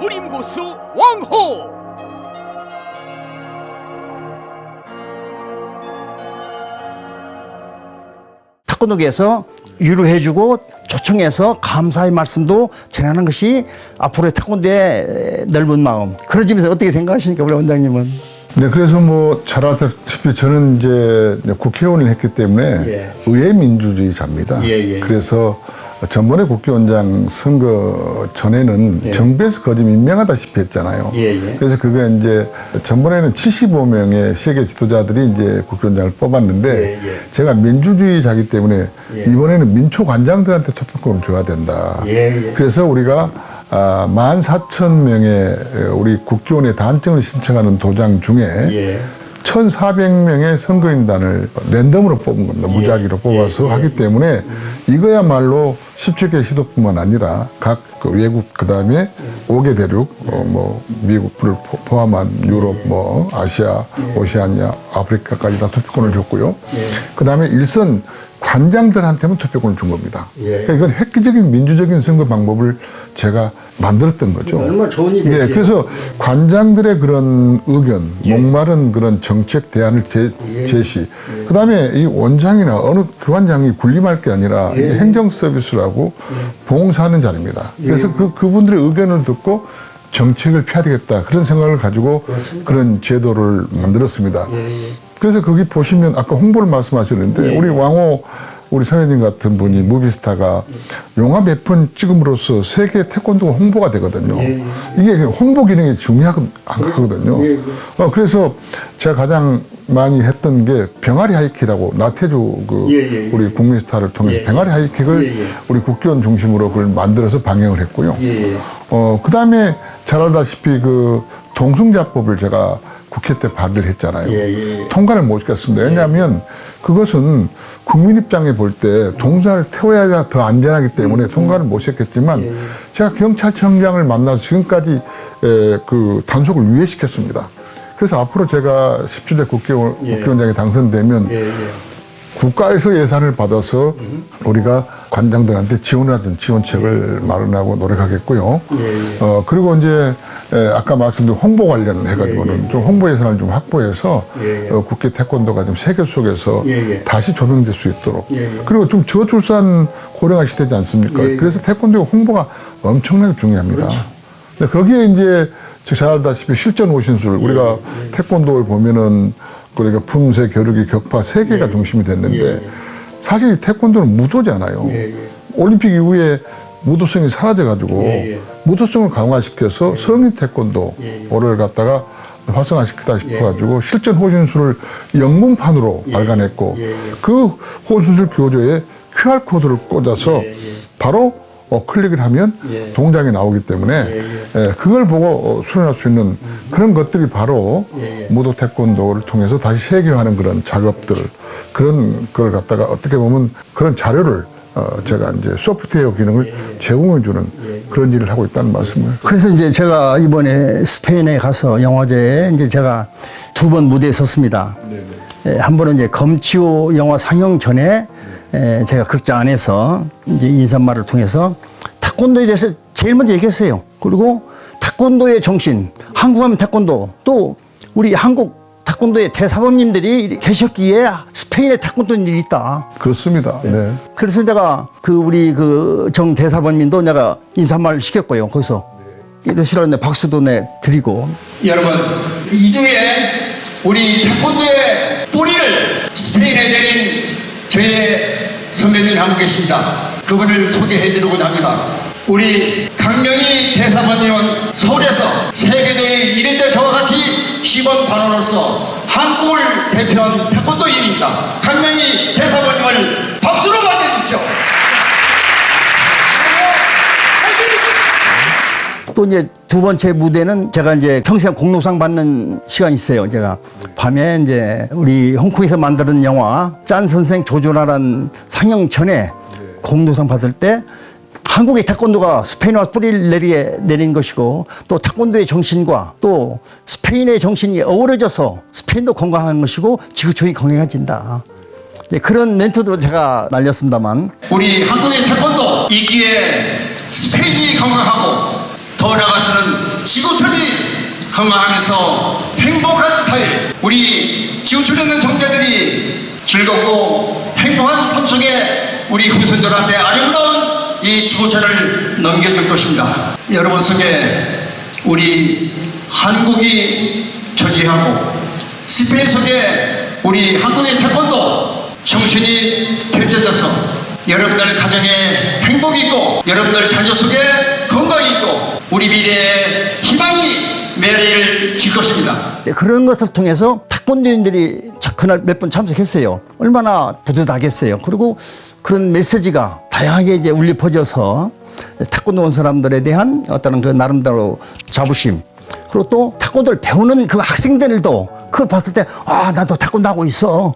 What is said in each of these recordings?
무림고수 왕호 태권도계에서 위로해주고 초청해서 감사의 말씀도 전하는 것이 앞으로의 태권도의 넓은 마음. 그런 점에서 어떻게 생각하십니까, 우리 원장님은? 네, 그래서 뭐 잘 아다시피 저는 이제 국회의원을 했기 때문에 예. 의회 민주주의자입니다. 예, 예. 그래서 전번에 국회의원장 선거 전에는 예. 정부에서 거짓 임명하다시피 했잖아요. 예, 예. 그래서 그게 이제 전번에는 75명의 세계 지도자들이 이제 국회의원장을 뽑았는데 예, 예. 제가 민주주의자기 때문에 예. 이번에는 민초관장들한테 투표권을 줘야 된다. 예, 예. 그래서 우리가 아, 14,000명의 우리 국회의원의 단증을 신청하는 도장 중에 예. 1,400명의 선거인단을 랜덤으로 뽑은 겁니다. 무작위로 뽑아서 예, 예. 하기 때문에 이거야말로 17개 시도뿐만 아니라 각 그 외국 그다음에 5개 대륙 어, 뭐 미국을 포- 포함한 유럽 뭐 아시아 오세아니아 아프리카까지 다 투표권을 줬고요. 예. 그다음에 일선 관장들한테만 투표권을 준 겁니다. 예. 그러니까 이건 획기적인 민주적인 선거 방법을 제가 만들었던 거죠. 얼마나 좋은 일이지. 네, 그래서 관장들의 그런 의견, 목마른 그런 정책 대안을 제, 예. 제시. 그 다음에 이 원장이나 어느 교관장이 군림할 게 아니라 예. 행정 서비스라고 봉사하는 자리입니다. 그래서 그, 그분들의 의견을 듣고 정책을 펴야 되겠다. 그런 생각을 가지고 그렇습니다. 그런 제도를 만들었습니다. 예, 예. 그래서 거기 보시면 아까 홍보를 말씀하셨는데 예. 우리 왕호 우리 선생님 같은 분이 무비스타가 영화 몇 편 찍음으로써 세계 태권도가 홍보가 되거든요. 예, 이게 홍보 기능이 중요하거든요. 예, 예. 어, 그래서 제가 가장 많이 했던 게 병아리 하이킥이라고 나태주 그 예, 예, 예. 우리 국민 스타를 통해서 예. 병아리 하이킥을 예, 예. 우리 국회의원 중심으로 그걸 만들어서 방영을 했고요. 예, 예. 어, 그 다음에 잘 알다시피 그 동승자법을 제가 국회 때 발의를 했잖아요. 예, 예. 통과를 못 시켰습니다. 왜냐하면 그것은 국민 입장에 볼 때 동사를 태워야 더 안전하기 때문에 통과를 못 시켰지만 예, 예. 제가 경찰청장을 만나서 지금까지 에, 그 단속을 유예시켰습니다. 그래서 앞으로 제가 17대 국회의원, 예. 국회의원장에 당선되면 예, 예. 국가에서 예산을 받아서 우리가 관장들한테 지원하던 지원책을 마련하고 노력하겠고요. 예, 예. 어, 그리고 이제 에, 아까 말씀드린 홍보 관련 해가지고는 좀 홍보 예산을 좀 확보해서 예, 예. 어, 국회 태권도가 좀 세계 속에서 예, 예. 다시 조명될 수 있도록 예, 예. 그리고 좀 저출산 고령화 시대지 않습니까? 예, 예. 그래서 태권도 홍보가 엄청나게 중요합니다. 근데 거기에 이제 잘 알다시피 실전 호신술 우리가 예, 태권도를 보면은 그러니까 품새, 겨루기, 격파 세 개가 중심이 됐는데 예, 예. 사실 이 태권도는 무도잖아요. 예, 예. 올림픽 이후에 무도성이 사라져가지고 예, 예. 무도성을 강화시켜서 성인 태권도를 갖다가 활성화시키다 싶어가지고 실전 호신술을 영문판으로 발간했고 예, 예. 그 호신술 교조에 QR 코드를 꽂아서 예, 예. 바로 어, 클릭을 하면 예. 동작이 나오기 때문에 예, 예, 그걸 보고 어, 수련할 수 있는 그런 것들이 바로 예, 예. 무도 태권도를 통해서 다시 세계화하는 그런 작업들 그런 걸 갖다가 어떻게 보면 그런 자료를 어, 제가 이제 소프트웨어 기능을 예, 제공해주는 그런 일을 하고 있다는 말씀을 그래서 이제 제가 이번에 스페인에 가서 영화제에 이제 제가 두 번 무대에 섰습니다. 예, 한 번은 이제 검치오 영화 상영 전에 예, 제가 극장 안에서 이제 인사말을 통해서 태권도에 대해서 제일 먼저 얘기했어요. 그리고 태권도의 정신, 한국 하면 태권도, 또 우리 한국 태권도의 대사범님들이 계셨기에 스페인에 태권도인들이 있다. 그렇습니다. 네. 그래서 내가 그 우리 그 정 대사관님도 내가 인사말 시켰고요. 거기서 이러시라는데 박수도 내 드리고 여러분 이 중에 우리 태권도의 뿌리를 스페인에 내린 저의 선배님 한분 계십니다. 그분을 소개해드리고자 합니다. 우리 강명희 대사관님은 서울에서 세계대회 1위 저와 같이 시범 단원으로서 한국을 대표한 태권도인입니다. 강명희 대사관님을 박수로 맞이해주십시오. 또 이제 두 번째 무대는 제가 이제 평생 공로상 받는 시간이 있어요. 제가 밤에 이제 우리 홍콩에서 만드는 영화 짠 선생 조조나란 상영 전에 공로상 받을 때 한국의 태권도가 스페인와 뿌리를 내리게 내린 것이고 또 태권도의 정신과 또 스페인의 정신이 어우러져서 스페인도 건강한 것이고 지구촌이 건강해진다. 이제 그런 멘트도 제가 날렸습니다만 우리 한국의 태권도 이 기회에 스페인이 건강하고 더 나아가서는 지구촌이 건강하면서 행복한 사회 우리 지구촌에 있는 정자들이 즐겁고 행복한 삶 속에 우리 후손들한테 아름다운 이 지구촌을 넘겨줄 것입니다. 여러분 속에 우리 한국이 존재하고 스페인 속에 우리 한국의 태권도 정신이 펼쳐져서 여러분들 가정에 행복이 있고 여러분들 자녀 속에 건강이 있고 우리 미래에 희망이 메리를 질 것입니다. 그런 것을 통해서 태권도인들이 자- 그날 몇 번 참석했어요. 얼마나 뿌듯하겠어요. 그리고 그런 메시지가 다양하게 이제 울려 퍼져서 태권도 온 사람들에 대한 어떤 그 나름대로 자부심 그리고 또 태권도를 배우는 그 학생들도 그걸 봤을 때 아 나도 태권도 하고 있어.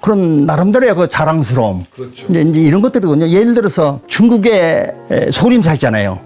그런 나름대로의 그 자랑스러움. 이제, 이제 이런 것들이거든요. 예를 들어서 중국에 에, 소림사 있잖아요.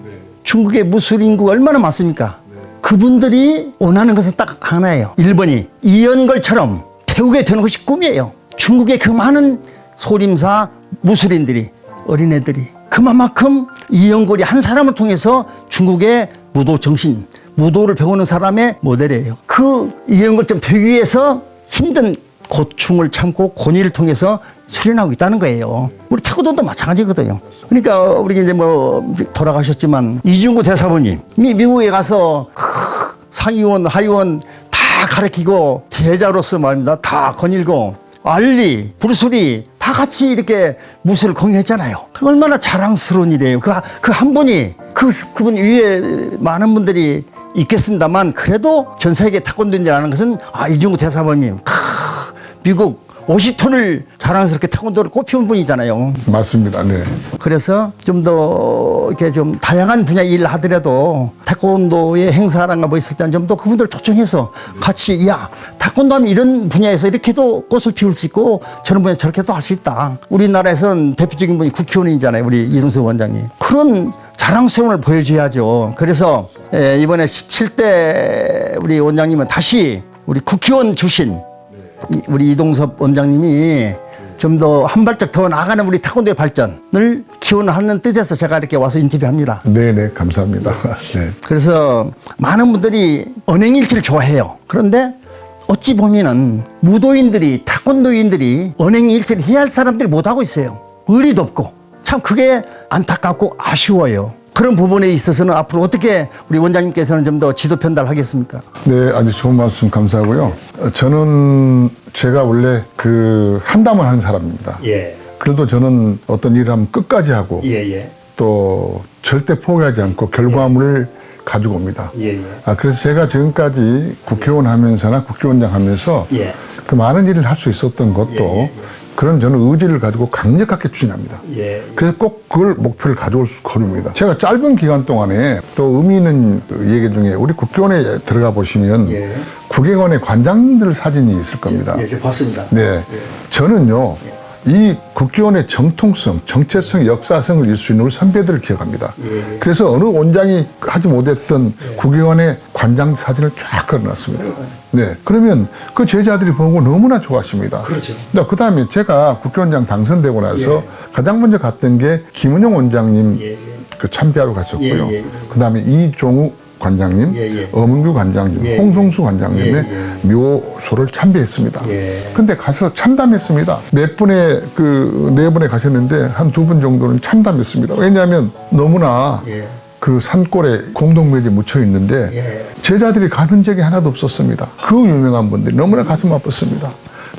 중국의 무술 인구가 얼마나 많습니까? 그분들이 원하는 것은 딱 하나예요. 1번이 이연걸처럼 배우게 되는 것이 꿈이에요. 중국의 그 많은 소림사 무술인들이 어린애들이 그만큼 이연걸이 한 사람을 통해서 중국의 무도 정신, 무도를 배우는 사람의 모델이에요. 그 이연걸처럼 되기 위해서 힘든 고충을 참고 고뇌를 통해서 수련하고 있다는 거예요. 우리 태권도도 마찬가지거든요. 그러니까 우리 이제 뭐 돌아가셨지만 이중구 대사부님이 미국에 가서 크, 상위원, 하위원 다 가르치고 제자로서 말입니다. 다 거닐고 알리, 브루스리 다 같이 이렇게 무술을 공유했잖아요. 그 얼마나 자랑스러운 일이에요. 그, 그한 분이 그, 그분 위에 많은 분들이 있겠습니다만 그래도 전 세계 태권도인이라는 것은 아, 이중구 대사부님 크, 미국 50톤을 자랑스럽게 태권도를 꼽히는 분이잖아요. 맞습니다. 네. 그래서 좀 더 이렇게 좀 다양한 분야 일을 하더라도 태권도의 행사라는 거뭐 있을 때는 좀 더 그분들 초청해서 같이 야 태권도 하면 이런 분야에서 이렇게도 꽃을 피울 수 있고 저런 분야 저렇게도 할 수 있다. 우리나라에서는 대표적인 분이 국회의원이잖아요. 우리 이동석 원장님. 그런 자랑스러움을 보여줘야죠. 그래서 에, 이번에 17대 우리 원장님은 다시 우리 국회의원 주신 이- 우리 이동섭 원장님이 좀 더 한 발짝 더 나아가는 우리 태권도의 발전을 기원하는 뜻에서 제가 이렇게 와서 인터뷰합니다. 네네, 감사합니다. 네. 그래서 많은 분들이 언행일치를 좋아해요. 그런데 어찌 보면은 무도인들이 태권도인들이 언행일치를 해야 할 사람들이 못하고 있어요. 의리도 없고 참 그게 안타깝고 아쉬워요. 그런 부분에 있어서는 앞으로 어떻게 우리 원장님께서는 좀 더 지도 편달하겠습니까? 네, 아주 좋은 말씀 감사하고요. 어, 저는 제가 원래 그 한담을 하는 사람입니다. 예, 그래도 저는 어떤 일을 하면 끝까지 하고 예, 예, 또 절대 포기하지 않고 결과물을 가지고 옵니다. 예, 예. 아, 그래서 제가 지금까지 국회의원 하면서나 국회의원장 하면서 예. 그 많은 일을 할 수 있었던 것도 예, 예, 그런 저는 의지를 가지고 강력하게 추진합니다. 예. 그래서 꼭 그걸 목표를 가져올 수 거릅니다. 제가 짧은 기간 동안에 또 의미 있는 그 얘기 중에 우리 국회의원에 들어가 보시면 예. 국회의원의 관장들 사진이 있을 겁니다. 예, 봤습니다. 네. 저는요, 이 국회의원의 정통성, 정체성, 역사성을 일수 있는 우리 선배들을 기억합니다. 예. 그래서 어느 원장이 하지 못했던 국회의원의 관장 사진을 쫙 걸어놨습니다. 네. 그러면 그 제자들이 보고 너무나 좋아하십니다. 그렇죠. 그 다음에 제가 국회의원장 당선되고 나서 예. 가장 먼저 갔던 게 김은영 원장님 예, 예. 그 참배하러 갔었고요. 예, 예. 그 다음에 이종욱 관장님, 예, 예. 엄은규 관장님, 예, 홍성수 관장님의 예, 묘소를 참배했습니다. 예. 근데 가서 참담했습니다. 몇 분의 그네 분에 가셨는데 한 두 분 정도는 참담했습니다. 왜냐하면 너무나 예. 그 산골에 공동묘지 묻혀 있는데 예. 제자들이 가는 적이 하나도 없었습니다. 그 유명한 분들이 너무나 가슴 아팠습니다.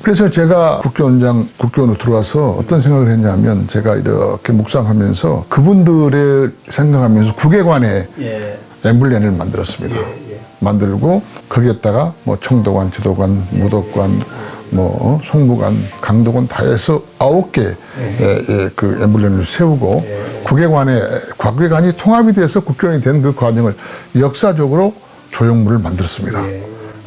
그래서 제가 국회의원장, 국회의원으로 들어와서 어떤 생각을 했냐면 제가 이렇게 묵상하면서 그분들을 생각하면서 국외관에 예. 엠블렘을 만들었습니다. 만들고 거기에다가 뭐 청도관, 지도관, 무도관, 뭐 송무관, 강도관 다 해서 아홉 개의 예, 그 엠블렘을 세우고 국외관에 국외관이 통합이 돼서 국회의원이 된 그 과정을 역사적으로 조형물을 만들었습니다.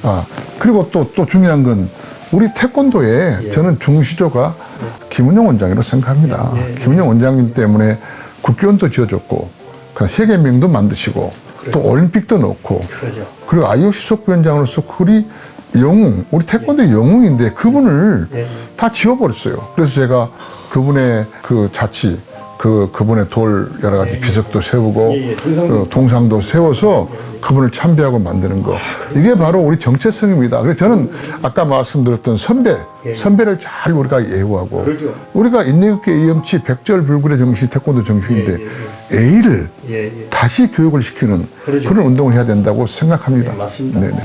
아 그리고 또또 중요한 건 우리 태권도에 저는 중시조가 김은영 원장이라고 생각합니다. 김은영 원장님 때문에 국회의원도 지어줬고 그 세계명도 만드시고 또 올림픽도 넣고 그러죠. 그리고 IOC 속위원장으로서 우리 영웅, 우리 태권도 영웅인데 그분을 예. 다 지워버렸어요. 그래서 제가 그분의 그 자치, 그 그분의 돌 여러 가지 비석도 세우고 예, 예, 동상도 어, 동상도 세워서 그분을 참배하고 만드는 거 이게 바로 우리 정체성입니다. 그래서 저는 아까 말씀드렸던 선배 선배를 잘 우리가 예우하고 그렇죠. 우리가 인내국계 이염치 백절불굴의 정신 태권도 정신인데 A를. 다시 교육을 시키는. 그런 운동을 해야 된다고 생각합니다. 네, 맞습니다. 네네.